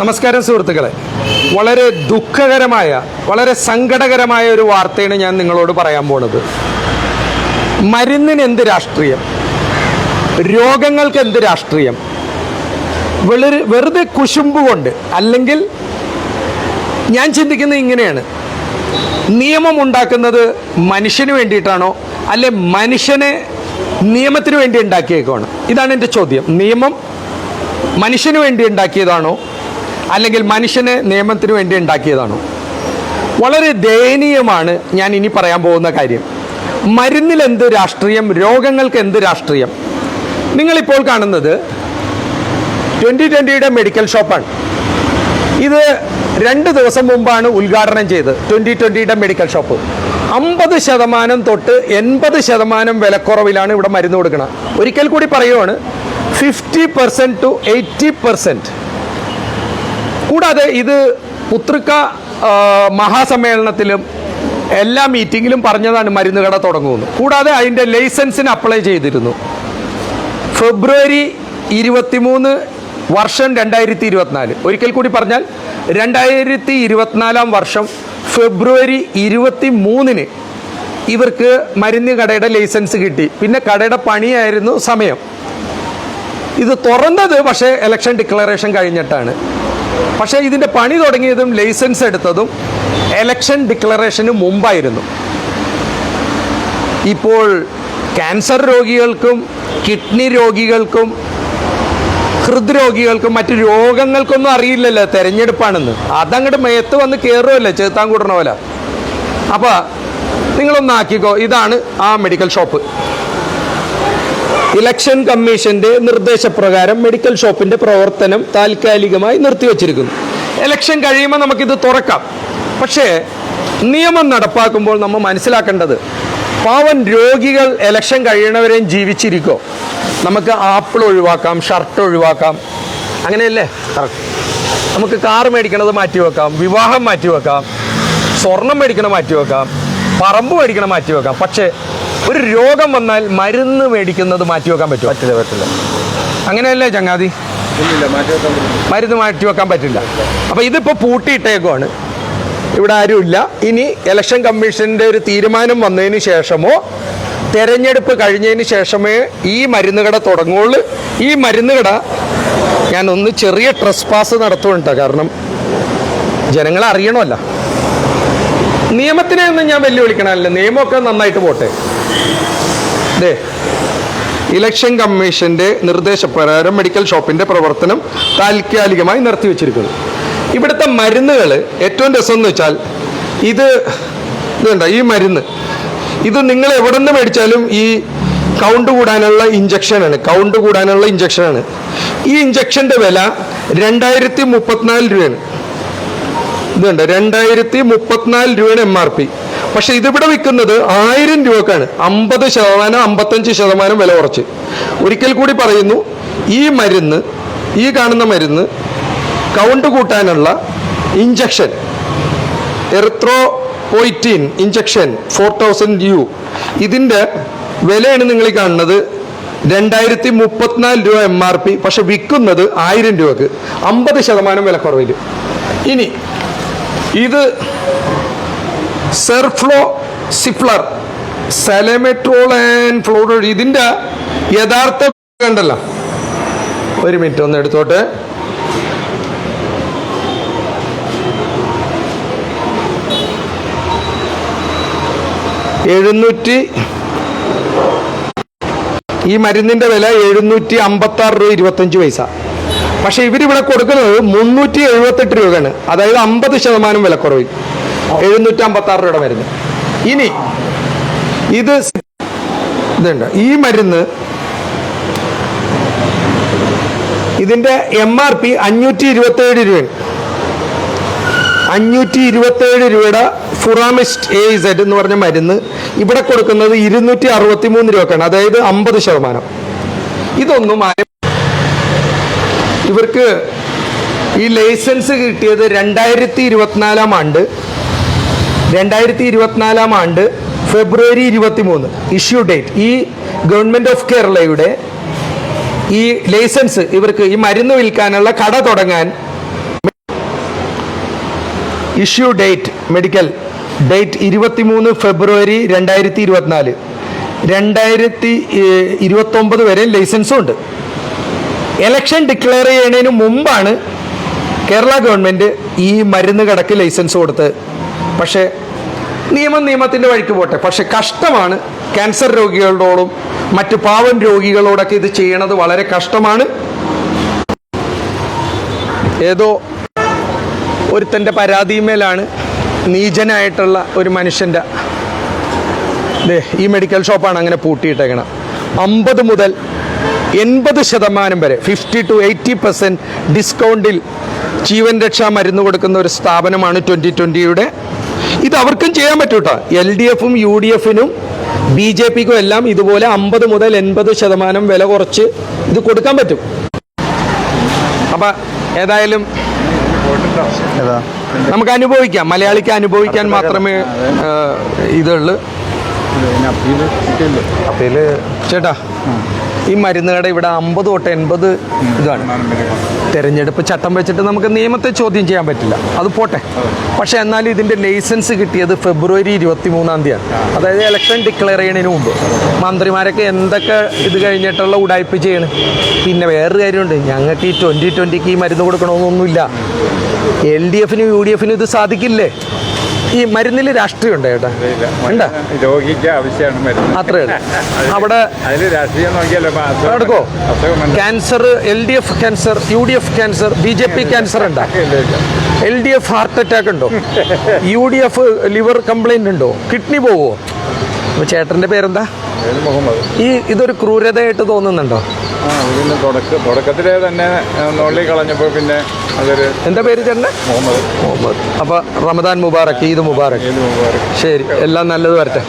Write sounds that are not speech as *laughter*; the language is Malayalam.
നമസ്കാരം സുഹൃത്തുക്കളെ. വളരെ ദുഃഖകരമായ വളരെ സങ്കടകരമായ ഒരു വാർത്തയാണ് ഞാൻ നിങ്ങളോട് പറയാൻ പോണത്. മരുന്നിന് എന്ത് രാഷ്ട്രീയം? രോഗങ്ങൾക്ക് എന്ത് രാഷ്ട്രീയം? വെളു വെറുതെ കുശുമ്പ് കൊണ്ട് അല്ലെങ്കിൽ ഞാൻ ചിന്തിക്കുന്നത് ഇങ്ങനെയാണ്. നിയമം ഉണ്ടാക്കുന്നത് മനുഷ്യന് വേണ്ടിയിട്ടാണോ? അല്ലെ മനുഷ്യനെ നിയമത്തിന് വേണ്ടി ഉണ്ടാക്കിയേക്കാണ് ഇതാണ് എന്റെ ചോദ്യം. നിയമം മനുഷ്യന് വേണ്ടി ഉണ്ടാക്കിയതാണോ? അല്ലെങ്കിൽ മനുഷ്യനെ നിയമത്തിന് വേണ്ടി ഉണ്ടാക്കിയതാണോ. വളരെ ദയനീയമാണ് ഞാൻ ഇനി പറയാൻ പോകുന്ന കാര്യം. മരുന്നിൽ എന്ത് രാഷ്ട്രീയം രോഗങ്ങൾക്ക് എന്ത് രാഷ്ട്രീയം? നിങ്ങളിപ്പോൾ കാണുന്നത് ട്വന്റി ട്വന്റിയുടെ മെഡിക്കൽ ഷോപ്പാണ്. ഇത് രണ്ട് ദിവസം മുമ്പാണ് ഉദ്ഘാടനം ചെയ്തത് ട്വന്റി ട്വന്റിയുടെ മെഡിക്കൽ ഷോപ്പ്. അമ്പത് ശതമാനം തൊട്ട് എൺപത് ശതമാനം വിലക്കുറവിലാണ് ഇവിടെ മരുന്ന് കൊടുക്കുന്നത് ഒരിക്കൽ കൂടി പറയുവാണ് fifty percent to eighty percent. കൂടാതെ ഇത് പുത്രിക മഹാസമ്മേളനത്തിലും എല്ലാ മീറ്റിങ്ങിലും പറഞ്ഞതാണ് മരുന്ന് കട കൂടാതെ അതിന്റെ ലൈസൻസിന് അപ്ലൈ ചെയ്തിരുന്നു. ഫെബ്രുവരി ഇരുപത്തിമൂന്ന് വർഷം രണ്ടായിരത്തി ഇരുപത്തിനാല് ഒരിക്കൽ കൂടി പറഞ്ഞാൽ രണ്ടായിരത്തി ഇരുപത്തിനാലാം വർഷം ഫെബ്രുവരി ഇരുപത്തി മൂന്നിന് ഇവർക്ക് മരുന്ന് കടയുടെ ലൈസൻസ് കിട്ടി. പിന്നെ കടയുടെ പണിയായിരുന്നു സമയം. ഇത് തുറന്നത് പക്ഷേ ഇലക്ഷൻ ഡിക്ലറേഷൻ കഴിഞ്ഞിട്ടാണ്. പക്ഷേ ഇതിന്റെ പണി തുടങ്ങിയതും ലൈസൻസ് എടുത്തതും എലക്ഷൻ ഡിക്ലറേഷന് മുമ്പായിരുന്നു. ഇപ്പോൾ ക്യാൻസർ രോഗികൾക്കും കിഡ്നി രോഗികൾക്കും ഹൃദ്രോഗികൾക്കും മറ്റു രോഗങ്ങൾക്കൊന്നും അറിയില്ലല്ലോ തെരഞ്ഞെടുപ്പാണെന്ന്. അതങ്ങോട്ട് മേത്ത് വന്ന് കയറുമല്ലേ ചേത്താൻ കൂടണ പോലെ. അപ്പോൾ നിങ്ങളൊന്നാക്കിക്കോ. ഇതാണ് ആ മെഡിക്കൽ ഷോപ്പ് ഇലക്ഷൻ കമ്മീഷന്റെ നിർദ്ദേശപ്രകാരം മെഡിക്കൽ ഷോപ്പിന്റെ പ്രവർത്തനം താൽക്കാലികമായി നിർത്തിവച്ചിരിക്കുന്നു. ഇലക്ഷൻ കഴിയുമ്പോൾ നമുക്കിത് തുറക്കാം. പക്ഷേ നിയമം നടപ്പാക്കുമ്പോൾ നമ്മൾ മനസ്സിലാക്കേണ്ടത് പാവൻ രോഗികൾ ഇലക്ഷൻ കഴിയണവരെയും ജീവിച്ചിരിക്കോ? നമുക്ക് ആപ്പിൾ ഒഴിവാക്കാം ഷർട്ട് ഒഴിവാക്കാം. അങ്ങനെയല്ലേ? നമുക്ക് കാർ മേടിക്കണത് മാറ്റി വെക്കാം വിവാഹം മാറ്റി വെക്കാം സ്വർണം മേടിക്കണത് മാറ്റി വെക്കാം പറമ്പ് മേടിക്കണത് മാറ്റി വെക്കാം പക്ഷേ ഒരു രോഗം വന്നാൽ മരുന്ന് മേടിക്കുന്നത് മാറ്റി വെക്കാൻ പറ്റുമോ? പറ്റില്ല പറ്റില്ല. അങ്ങനെയല്ലേ ചങ്ങാതി? മരുന്ന് മാറ്റി വെക്കാൻ പറ്റില്ല. അപ്പോൾ ഇതിപ്പോൾ പൂട്ടിയിട്ടേക്കുവാണ്. ഇവിടെ ആരുമില്ല. ഇനി ഇലക്ഷൻ കമ്മീഷന്റെ ഒരു തീരുമാനം വന്നതിന് ശേഷമോ തെരഞ്ഞെടുപ്പ് കഴിഞ്ഞതിന് ശേഷമേ ഈ മരുന്ന് കട തുടങ്ങുള്ളൂ. ഈ മരുന്ന് കട ഞാൻ ഒന്ന് ചെറിയ ട്രസ് പാസ് നടത്തുന്നുണ്ട്. കാരണം ജനങ്ങളെ അറിയണമല്ല. നിയമത്തിനെ ഒന്നും ഞാൻ വെല്ലുവിളിക്കണമല്ല. നിയമമൊക്കെ നന്നായിട്ട് പോട്ടെ. ദേ ഇലക്ഷൻ കമ്മീഷന്റെ നിർദ്ദേശപ്രകാരം മെഡിക്കൽ ഷോപ്പിന്റെ പ്രവർത്തനം താൽക്കാലികമായി നിർത്തിവെച്ചിരിക്കുന്നു. ഇവിടുത്തെ മരുന്നുകൾ ഏറ്റവും രസം എന്ന് വെച്ചാൽ ഇത് ഇതുണ്ട? ഈ മരുന്ന്. ഇത് നിങ്ങൾ എവിടെ നിന്ന് മേടിച്ചാലും ഈ കൗണ്ട് കൂടാനുള്ള ഇഞ്ചക്ഷനാണ് കൗണ്ട് കൂടാനുള്ള ഇഞ്ചക്ഷനാണ് ഈ ഇഞ്ചക്ഷന്റെ വില രണ്ടായിരത്തി മുപ്പത്തിനാല് രൂപയാണ്. ഇതുണ്ട്? രണ്ടായിരത്തി മുപ്പത്തിനാല് രൂപയാണ് എം ആർ പി പക്ഷെ ഇതിവിടെ വിൽക്കുന്നത് ആയിരം രൂപക്കാണ്. അമ്പത് ശതമാനം അമ്പത്തഞ്ച് ശതമാനം വില കുറച്ച്. ഒരിക്കൽ കൂടി പറയുന്നു ഈ മരുന്ന് ഈ കാണുന്ന മരുന്ന് കൗണ്ട് കൂട്ടാനുള്ള injection erythropoietin injection four thousand U. ഇതിന്റെ വിലയാണ് നിങ്ങൾ ഈ കാണുന്നത് രണ്ടായിരത്തി മുപ്പത്തിനാല് രൂപ എം ആർ പി പക്ഷെ വിൽക്കുന്നത് ആയിരം രൂപക്ക്. അമ്പത് ശതമാനം വിലക്കുറവിൽ ഇനി ഇത് സെർഫ്ലോ സിഫ്ലർ സെലമെട്രോൾ ആൻഡ് ഫ്ലോറോഡ് ഇതിന്റെ യഥാർത്ഥ കണ്ടല്ലോ. ഒരു മിനിറ്റ് ഒന്ന് എടുത്തോട്ടെ. എഴുന്നൂറ്റി ഈ മരുന്നിന്റെ വില എഴുന്നൂറ്റി അമ്പത്തി ആറ് രൂപ ഇരുപത്തഞ്ച് പൈസ. പക്ഷെ ഇവരിവിടെ കൊടുക്കുന്നത് മുന്നൂറ്റി എഴുപത്തെട്ട് രൂപയാണ് അതായത് അമ്പത് ശതമാനം വിലക്കുറവിൽ. എഴുന്നൂറ്റി അമ്പത്തി ആറ് രൂപയുടെ മരുന്ന്. ഇനി ഇത് ഇതുണ്ട്. ഈ മരുന്ന് ഇതിന്റെ എം ആർ പി അഞ്ഞൂറ്റി ഇരുപത്തേഴ് രൂപയാണ്. അഞ്ഞൂറ്റി ഇരുപത്തേഴ് രൂപയുടെ ഫുറാമിസ്റ്റ് എ സെഡ് എന്ന് പറഞ്ഞ മരുന്ന് ഇവിടെ കൊടുക്കുന്നത് ഇരുന്നൂറ്റി അറുപത്തി മൂന്ന് രൂപക്കാണ്. അതായത് അമ്പത് ശതമാനം. ഇതൊന്നും ആരും ഇവർക്ക് ഈ ലൈസൻസ് കിട്ടിയത് രണ്ടായിരത്തി ഇരുപത്തിനാലാം ആണ്ട് രണ്ടായിരത്തി ഇരുപത്തിനാലാം ആണ്ട് ഫെബ്രുവരി ഇരുപത്തി മൂന്ന് ഇഷ്യൂ ഡേറ്റ്. ഈ ഗവൺമെന്റ് ഓഫ് കേരളയുടെ ഈ ലൈസൻസ് ഇവർക്ക് ഈ മരുന്ന് വിൽക്കാനുള്ള കട തുടങ്ങാൻ ഇഷ്യൂ ഡേറ്റ് മെഡിക്കൽ ഡേറ്റ് ഇരുപത്തി മൂന്ന് ഫെബ്രുവരി രണ്ടായിരത്തി ഇരുപത്തിനാല് രണ്ടായിരത്തി ഇരുപത്തൊമ്പത് വരെ ലൈസൻസും ഉണ്ട്. എലക്ഷൻ ഡിക്ലെയർ ചെയ്യുന്നതിന് മുമ്പാണ് കേരള ഗവൺമെന്റ് ഈ മരുന്ന് കടക്ക് ലൈസൻസ് കൊടുത്തത് പക്ഷേ നിയമം നിയമത്തിന്റെ വഴിക്ക് പോട്ടെ. പക്ഷെ കഷ്ടമാണ്. ക്യാൻസർ രോഗികളോടും മറ്റ് പാവം രോഗികളോടൊക്കെ ഇത് ചെയ്യണത് വളരെ കഷ്ടമാണ്. ഏതോ ഒരുത്തന്റെ പരാതിമേലാണ് നീചനായിട്ടുള്ള ഒരു മനുഷ്യന്റെ ഈ മെഡിക്കൽ ഷോപ്പാണ് അങ്ങനെ പൂട്ടിയിട്ടേക്കണം അമ്പത് മുതൽ എൺപത് ശതമാനം വരെ ഫിഫ്റ്റി ടു എയ്റ്റി പെർസെന്റ് ഡിസ്കൗണ്ടിൽ ജീവൻ രക്ഷാ മരുന്ന് കൊടുക്കുന്ന ഒരു സ്ഥാപനമാണ് ട്വന്റി ട്വന്റിയുടെ ഇത് അവർക്കും ചെയ്യാൻ പറ്റൂട്ടോ. എൽ ഡി എഫും യു ഡി എഫിനും ബി ജെ പിക്കും എല്ലാം ഇതുപോലെ അമ്പത് മുതൽ എൺപത് ശതമാനം വില കുറച്ച് ഇത് കൊടുക്കാൻ പറ്റും. അപ്പം ഏതായാലും ഏതാ? നമുക്ക് അനുഭവിക്കാം. മലയാളിക്ക് അനുഭവിക്കാൻ മാത്രമേ ഇതുള്ളൂ. ചേട്ടാ ഈ മരുന്ന് കട ഇവിടെ അമ്പത് തൊട്ട് എൺപത് ഇതാണ്. തെരഞ്ഞെടുപ്പ് ചട്ടം വെച്ചിട്ട് നമുക്ക് നിയമത്തെ ചോദ്യം ചെയ്യാൻ പറ്റില്ല. അത് പോട്ടെ. പക്ഷെ എന്നാലും ഇതിന്റെ ലൈസൻസ് കിട്ടിയത് ഫെബ്രുവരി ഇരുപത്തി മൂന്നാം തീയതിയാണ്. അതായത് ഇലക്ഷൻ ഡിക്ലെയർ ചെയ്യുന്നതിന് മുമ്പ്. മന്ത്രിമാരൊക്കെ എന്തൊക്കെ ഇത് കഴിഞ്ഞിട്ടുള്ള ഉടായ്പ ചെയ്യണ്? പിന്നെ വേറൊരു കാര്യമുണ്ട്. ഞങ്ങൾക്ക് ഈ ട്വന്റി ട്വന്റിക്ക് ഈ മരുന്ന് കൊടുക്കണമെന്നൊന്നുമില്ല. എൽ ഡി എഫിനും യു ഡി എഫിനും ഇത് സാധിക്കില്ലേ? ഈ മരുന്നിൽ രാഷ്ട്രീയം ഉണ്ട് ചേട്ടാ ഉണ്ടോ? രോഗിക്ക് ആവശ്യമാണ് മരുന്ന്. അത്രേ ഉള്ളൂ. അവിടെ അതിൽ രാഷ്ട്രീയം നോക്കിയല്ലോ എടുക്കോ. Cancer L D F cancer U D F cancer B J P cancer ഉണ്ടോ. L D F heart attack ഉണ്ടോ? *laughs* U D F liver complaint ഉണ്ടോ? കിഡ്നി പോവോ? ചേട്ടന്റെ പേരെന്താ? ഈ ഇതൊരു ക്രൂരതയായിട്ട് തോന്നുന്നുണ്ടോ? തുടക്കത്തിലെ തന്നെ നുള്ളി കളഞ്ഞപ്പോൾ പിന്നെ എന്താ പേര് ചേട്ടന്റെ? മുഹമ്മദ്. അപ്പോൾ അപ്പൊ റമദാൻ മുബാറക്. ഈദ് മുബാറക്. ശരി എല്ലാം നല്ലത് വരട്ടെ.